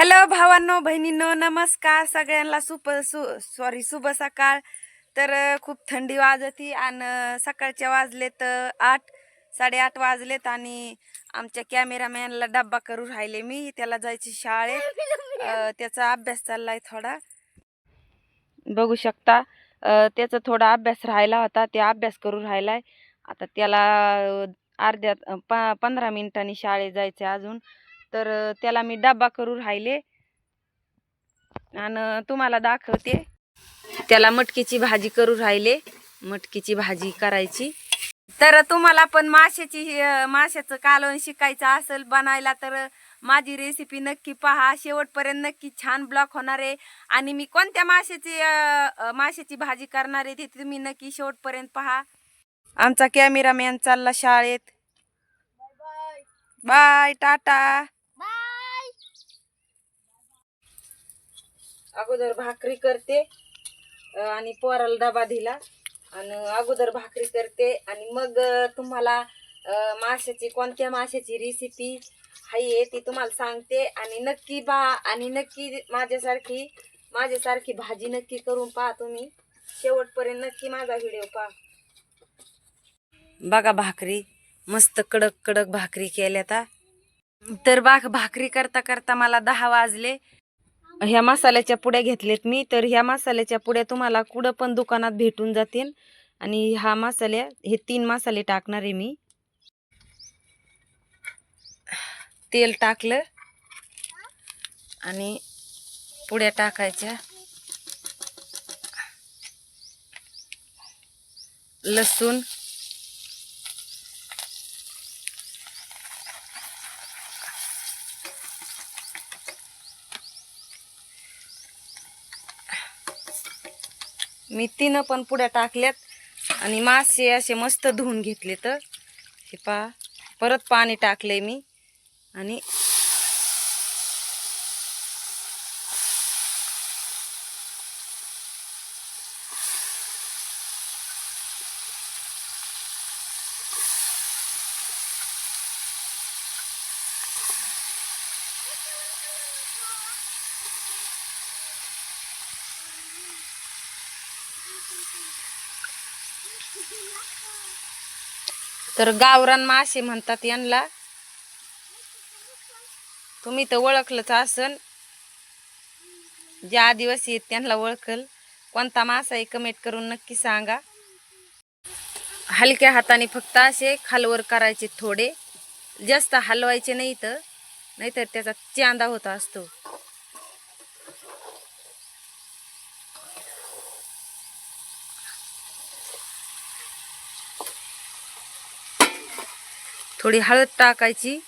Hello भावांनो बहिणींनो नमस्कार. सगळ्यांना सुप सु सॉरी शुभ सकाळ. तर खूप थंडी वाजती आणि सकाळच्या वाजलेत आठ साडेआठ वाजलेत आणि आमच्या कॅमेरामॅनला डब्बा करू राहिले मी. त्याला जायची शाळेत. त्याचा अभ्यास चाललाय थोडा. बघू शकता त्याचा थोडा अभ्यास राहिला होता. ते अभ्यास करू राहिलाय. आता त्याला अर्ध्या पा प पंधरा मिनिटांनी शाळेत जायचं अजून. तर त्याला मी डब्बा करू राहिले. आणि तुम्हाला दाखवते. त्याला मटकीची भाजी करू राहिले. मटकीची भाजी करायची. तर तुम्हाला पण माशाची माशाचं कालवण शिकायचं असेल बनायला तर माझी रेसिपी नक्की पहा. शेवटपर्यंत नक्की छान ब्लॉक होणार आहे. आणि मी कोणत्या माशाची माशाची भाजी करणार आहे ते तुम्ही नक्की शेवटपर्यंत पहा. आमचा कॅमेरामॅन चालला शाळेत. Bye tata. अगोदर भाकरी करते आणि पोराला डबा दिला. आणि अगोदर भाकरी करते. आणि मग तुम्हाला माशाची कोणत्या माशाची रेसिपी आहे ती तुम्हाला सांगते. आणि नक्की बा आणि नक्की माझ्यासारखी माझ्यासारखी भाजी नक्की करून पहा तुम्ही. शेवटपर्यंत नक्की माझा व्हिडिओ पहा. बघा भाकरी मस्त कडक कडक भाकरी केल्यात तर बाग भाकरी करता करता मला दहा वाजले. ह्या मसाल्याच्या पुड्या घेतल्यात मी तर ह्या मसाल्याच्या पुड्या तुम्हाला कुठं पण दुकानात भेटून जातील. आणि हा मसाल्या हे तीन मसाले टाकणार आहे मी. तेल टाकलं. आणि पुड्या टाकायच्या. लसूण मी तीन पण पुड्या टाकल्यात आणि मासे असे मस्त धुवून घेतले तर. हे पा परत पाणी टाकले मी आणि तर गावरान मासे म्हणतात यांना. तुम्ही तर ओळखलंच असन. जे आदिवासी आहेत त्यांना ओळखल. कोणता मासा आहे कमेंट करून नक्की सांगा. हलक्या हाताने फक्त असे खालवर करायचे थोडे. जास्त हलवायचे नाही तर. नाहीतर त्याचा चांदा होता असतो. थोडी हळद टाकायची.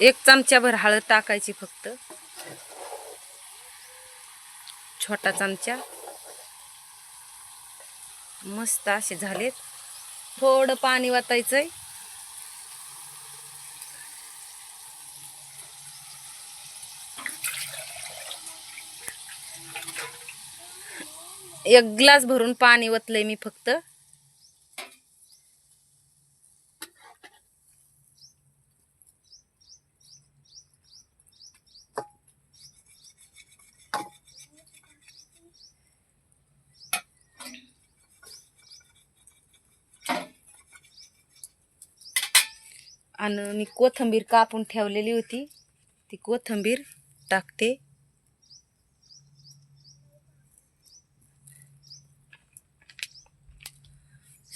एक चमच्याभर हळद टाकायची फक्त. छोटा चमचा. मस्त असे झालेत. थोडं पाणी वाटायचंय एक ग्लास भरून पाणी ओतलंय मी फक्त. आणि मी कोथंबीर कापून ठेवलेली होती. ती कोथंबीर टाकते.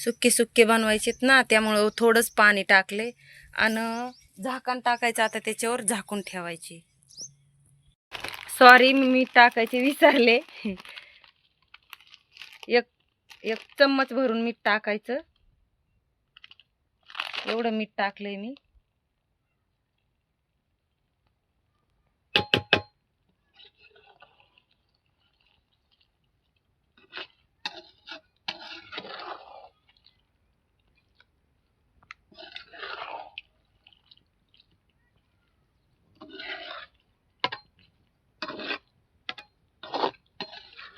सुक्के सुक्के बनवायचेत ना त्यामुळं थोडंच पाणी टाकले आणि झाकण टाकायचं आता त्याच्यावर झाकून ठेवायचे. सॉरी मी मीठ टाकायचे विसरले. एक एक चम्मच भरून मीठ टाकायचं. एवढं मीठ टाकलंय मी.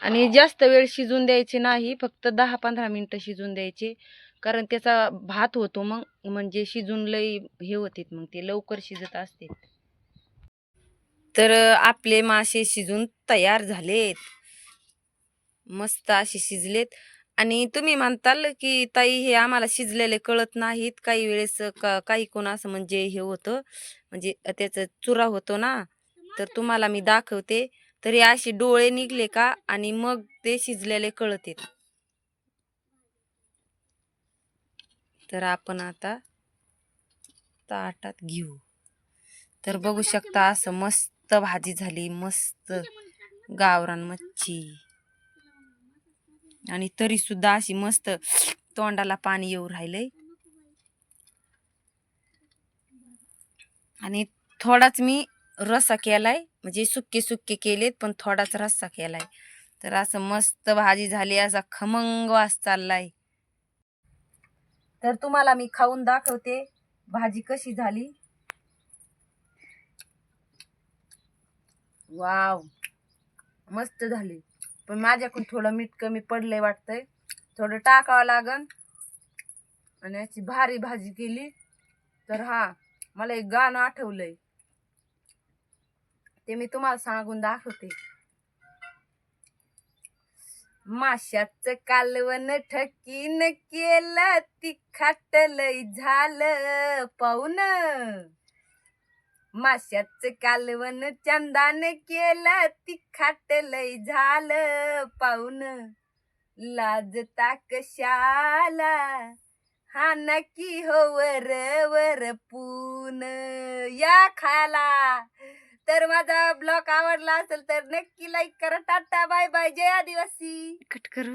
आणि जास्त वेळ शिजून द्यायचे नाही फक्त दहा पंधरा मिनटं शिजून द्यायचे. कारण त्याचा भात होतो मग म्हणजे शिजून लई हे होते मग ते लवकर शिजत असते. तर आपले मासे शिजून तयार झालेत. मस्त असे शिजलेत. आणि तुम्ही म्हणताल की ताई हे आम्हाला शिजलेले कळत नाहीत. काही वेळेस का काही कोण असं म्हणजे हे होतं म्हणजे त्याचं चुरा होतो ना तर तुम्हाला मी दाखवते. तर हे असे डोळे निघले का आणि मग ते शिजलेले कळत तर आपण आता ताटात घेऊ. तर बघू शकता असं मस्त भाजी झाली मस्त गावरान मच्छी. आणि तरी सुद्धा अशी मस्त तोंडाला पाणी येऊ राहिलंय. आणि थोडाच मी रस्सा केलाय म्हणजे सुक्के सुक्के केलेत पण थोडाच रस्सा केलाय. तर असं मस्त भाजी झाली असा खमंग वास चाललाय. तर तुम्हाला मी खाऊन दाखवते भाजी कशी झाली. वाव! मस्त झाली. पण माझ्याकडून थोडं मीठ कमी पडलंय वाटतंय. थोडं टाकावं लागन. आणि याची भारी भाजी केली. तर हा मला एक गाणं आठवलंय. ते मी तुम्हाला सांगून दाखवते. माशाचं कालवण ठकीन केलं तिखट लय झालं पाहून. माशाचं कालवण चंदान केलं तिखट लय झालं पाहून. लाजता कशाला? हा नक्की हो वर वर पून या खाला. तर माझा ब्लॉग आवडला असेल तर नक्की लाईक करा. Tata bye bye. जय आदिवासी. कट करू